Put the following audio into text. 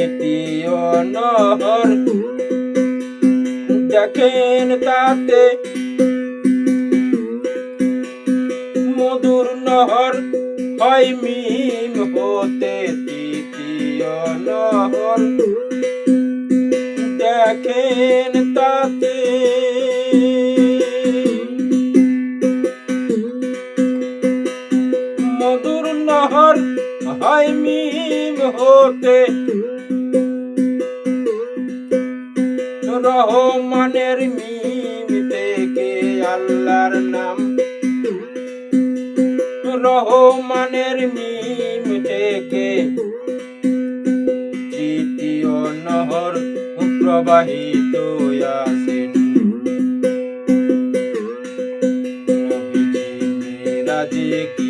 দ্বিতীয় নহর দেখেন তাতে মধুর নহর হয় মিম হতে তৃতীয় নহর দেখেন তাতে নহর হয় মিম হতে। রহমানের মিম থেকে আল্লাহর নাম। রহমানের মিম থেকে তৃতীয় নহর প্রবাহিত নবীজি মেরাজে কি